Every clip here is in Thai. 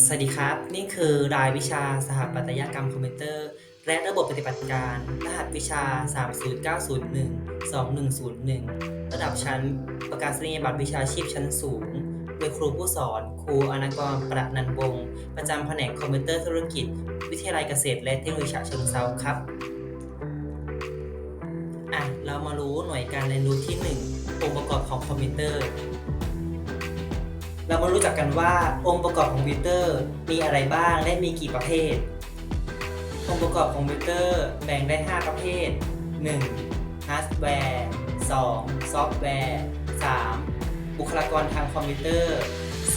สวัสดีครับ นี่คือรายวิชาสถาปัตยกรรมคอมพิวเตอร์ และระบบปฏิบัติการ รหัสวิชา 30901 2101 ระดับชั้น ประกาศนียบัตรวิชาชีพชั้นสูง โดยครูผู้สอน ครูอนากรประนันวงศ์ประจำแผนกคอมพิวเตอร์ธุรกิจ วิทยาลัยเกษตร และเทคโนโลยีฉะเชิงเทราครับอะเรามารู้หน่วยการเรียนรู้ที่ 1 องค์ประกอบของคอมพิวเตอร์ เรามารู้จักกันว่าองค์ประกอบของคอมพิวเตอร์มีอะไรบ้างและมีกี่ประเภท องค์ประกอบของคอมพิวเตอร์แบ่งได้ 5 ประเภท 1. ฮาร์ดแวร์ 2. ซอฟต์แวร์ 3. บุคลากรทางคอมพิวเตอร์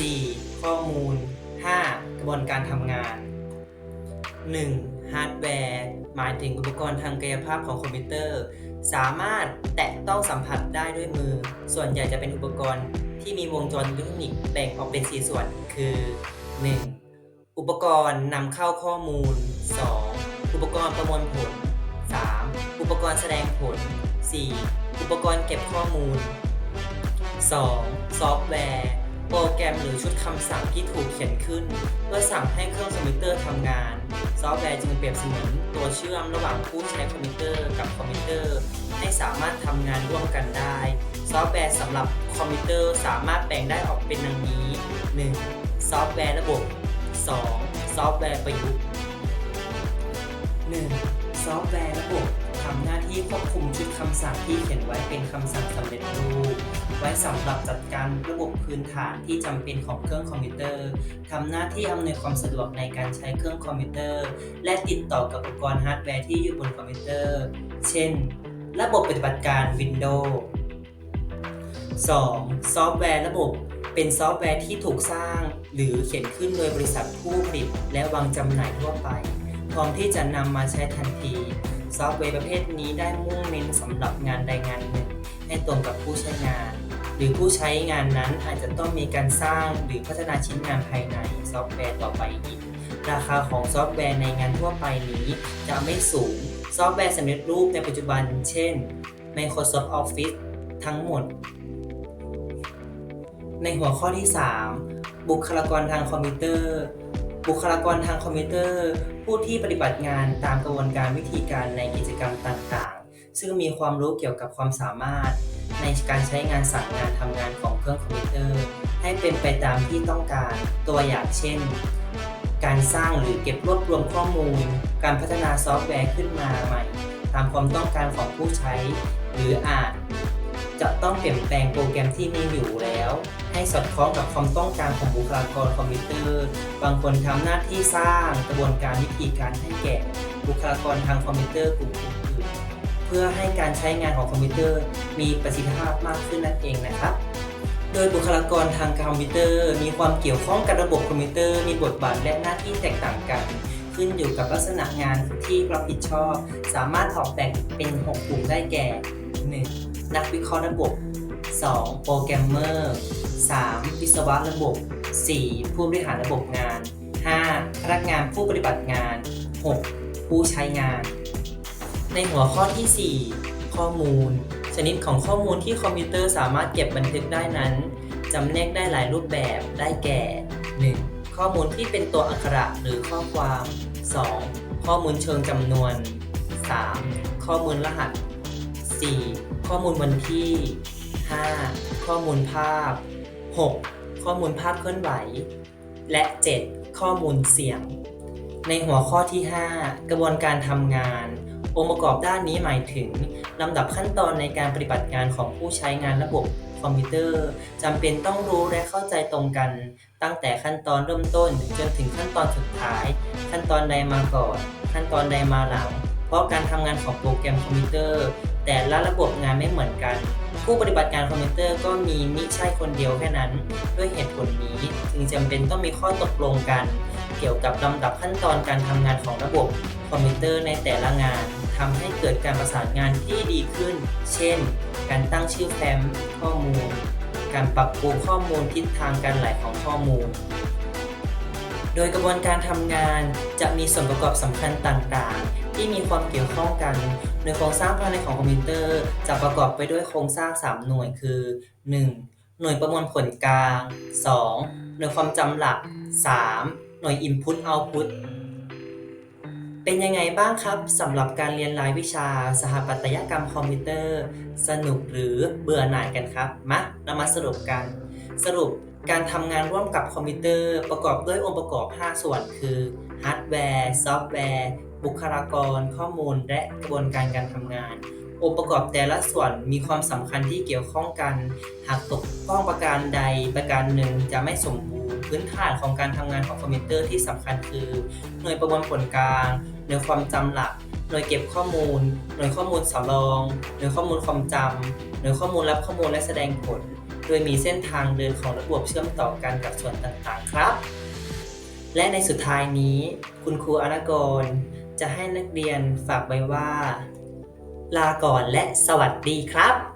4. ข้อมูล 5. กระบวนการทำงาน 1. ฮาร์ดแวร์หมายถึงอุปกรณ์ทางกายภาพของคอมพิวเตอร์ สามารถแตะต้องสัมผัสได้ด้วยมือ ส่วนใหญ่จะเป็นอุปกรณ์ ที่มีวงจรอิเล็กทรอนิกส์แบ่งออกเป็น 4 ส่วนคือ 1. อุปกรณ์นำเข้าข้อมูล 2. อุปกรณ์ประมวลผล 3. อุปกรณ์แสดงผล 4. อุปกรณ์เก็บข้อมูล 2. ซอฟต์แวร์ โปรแกรมหรือชุดคำสั่งที่ถูกเขียนขึ้น เพื่อสั่งให้เครื่องคอมพิวเตอร์ทำงาน ซอฟต์แวร์จึงเปรียบเสมือนตัวเชื่อมระหว่างผู้ใช้คอมพิวเตอร์กับคอมพิวเตอร์ ให้สามารถทำงานร่วมกันได้ ซอฟต์แวร์สำหรับคอมพิวเตอร์สามารถแบ่งได้ออกเป็นดังนี้ 1. ซอฟต์แวร์ระบบ 2. ซอฟต์แวร์ประยุกต์ 1. ซอฟต์แวร์ระบบ ทำหน้าที่ควบคุมชุดคำสั่งที่เขียนไว้เป็นคำสั่งสำเร็จรูป ไว้สำหรับจัดการระบบพื้นฐานที่จำเป็นของเครื่องคอมพิวเตอร์ทำหน้าที่อำนวยความสะดวกในการใช้เครื่องคอมพิวเตอร์ และติดต่อกับอุปกรณ์ฮาร์ดแวร์ที่อยู่บนคอมพิวเตอร์ เช่น ระบบปฏิบัติการ Windows 2. ซอฟต์แวร์ระบบเป็นซอฟต์แวร์ที่ถูกสร้าง หรือเขียนขึ้นโดยบริษัทผู้ผลิตและวางจำหน่ายทั่วไป พร้อมที่จะนำมาใช้ทันที ซอฟต์แวร์ประเภทนี้ได้มุ่งเน้นสำหรับงานใดงานหนึ่งให้ตรงกับผู้ใช้งาน หรือผู้ใช้งานนั้นอาจจะต้องมีการสร้างหรือพัฒนาชิ้นงานภายในซอฟต์แวร์ต่อไปอีก ราคาของซอฟต์แวร์ในงานทั่วไปนี้จะไม่สูง ซอฟต์แวร์สำเร็จรูปในปัจจุบัน เช่น Microsoft Office ทั้งหมด ในหัวข้อที่ 3 บุคลากรทางคอมพิวเตอร์ บุคลากรทางคอมพิวเตอร์ ผู้ที่ปฏิบัติงานตามกระบวนการวิธีการในกิจกรรมต่างๆ ซึ่งมีความรู้เกี่ยวกับความสามารถ ในการใช้งานสั่งงานทำงานของเครื่องคอมพิวเตอร์ ให้เป็นไปตามที่ต้องการตัวอย่างเช่น การสร้างหรือเก็บรวบรวมข้อมูล การพัฒนาซอฟต์แวร์ขึ้นมาใหม่ ตามความต้องการของผู้ใช้ หรืออาจ จะต้องเปลี่ยนแปลงโปรแกรมที่มีอยู่แล้ว ให้สอดคล้องกับความต้องการของบุคลากรคอมพิวเตอร์ บางคนทำหน้าที่สร้างกระบวนการวิธีการให้แก่บุคลากรทางคอมพิวเตอร์กลุ่มอื่นๆเพื่อให้การใช้งานของคอมพิวเตอร์มีประสิทธิภาพมากขึ้นนั่นเองนะครับโดยบุคลากรทางคอมพิวเตอร์ มีความเกี่ยวข้องกับระบบคอมพิวเตอร์ มีบทบาทและหน้าที่แตกต่างกัน ขึ้นอยู่กับลักษณะงานที่รับผิดชอบ สามารถออกแบบเป็น 6 กลุ่มได้แก่ 1. นักวิเคราะห์ระบบ 2. โปรแกรมเมอร์ 3. วิศวะระบบ 4. ผู้บริหารระบบงาน 5. พนักงานผู้ปฏิบัติงาน 6. ผู้ใช้งาน ในหัวข้อทีสี่ 4 ข้อมูล ชนิดของข้อมูลที่คอมพิวเตอร์สามารถเก็บบันทึกได้นั้นจำแนกได้หลายรูปแบบได้แก่ 1. ข้อมูลที่เป็นตัวอักขระหรือข้อความ 2. ข้อมูลเชิงจำนวน 3. ข้อมูลรหัส 4. ข้อมูลวันที่ 5. ข้อมูลภาพ 6. ข้อมูลภาพเคลื่อนไหว และ 7. ข้อมูลเสียง ในหัวข้อที่ 5 กระบวนการทำงาน องค์ประกอบด้านนี้หมายถึงลำดับขั้นตอนในการปฏิบัติงานของผู้ใช้งานระบบคอมพิวเตอร์จำเป็นต้องรู้และเข้าใจตรงกัน ตั้งแต่ขั้นตอนเริ่มต้นจนถึงขั้นตอนสุดท้าย ขั้นตอนใดมาก่อน ขั้นตอนใดมาหลัง เพราะการทำงานของโปรแกรมคอมพิวเตอร์ แต่ละระบบงานไม่เหมือนกัน ผู้ปฏิบัติการคอมพิวเตอร์ก็มีมิใช่คนเดียวแค่นั้น ด้วยเหตุผลนี้จึงจำเป็นต้องมีข้อตกลงกัน เกี่ยวกับลำดับขั้นตอนการทำงานของระบบคอมพิวเตอร์ในแต่ละงานทำให้เกิดการประสานงานที่ดีขึ้น เช่น การตั้งชื่อแฟ้มข้อมูล การปรับปรุงข้อมูลทิศทางการไหลของข้อมูล โดยกระบวนการทำงานจะมีส่วนประกอบสำคัญต่างๆ ที่มีความเกี่ยวข้องกัน โดยโครงสร้างภายในของคอมพิวเตอร์จะประกอบไปด้วยโครงสร้าง 3 หน่วยคือ 1. หน่วยประมวลผลกลาง 2. หน่วยความจำหลัก 3. หน่วย Input Output เป็นยังไงบ้างครับสำหรับการเรียนรายวิชาสถาปัตยกรรมคอมพิวเตอร์ สนุกหรือเบื่อหน่ายกันครับ มาเรามาสรุปกัน สรุปการทำงานร่วมกับคอมพิวเตอร์ประกอบด้วยองค์ประกอบ 5 ส่วนคือฮาร์ดแวร์ ซอฟต์แวร์ บุคลากร ข้อมูล และกระบวนการการทำงาน องค์ประกอบแต่ละส่วนมีความสำคัญที่เกี่ยวข้องกัน หากตกพร่องประการใดประการหนึ่งจะไม่สมบูรณ์ พื้นฐานของการทำงานของคอมพิวเตอร์ที่สำคัญคือ หน่วยประมวลผลกลางหน่วยความจำหลักหน่วยเก็บข้อมูล หน่วยข้อมูลสำรอง หน่วยข้อมูลความจำหน่วยข้อมูลรับข้อมูลและแสดงผล โดยมีเส้นทางเดินของระบบเชื่อมต่อกันกับส่วนต่างๆครับ และในสุดท้ายนี้ คุณครูอนากร จะให้นักเรียนฝากไว้ว่า ลาก่อนและสวัสดีครับ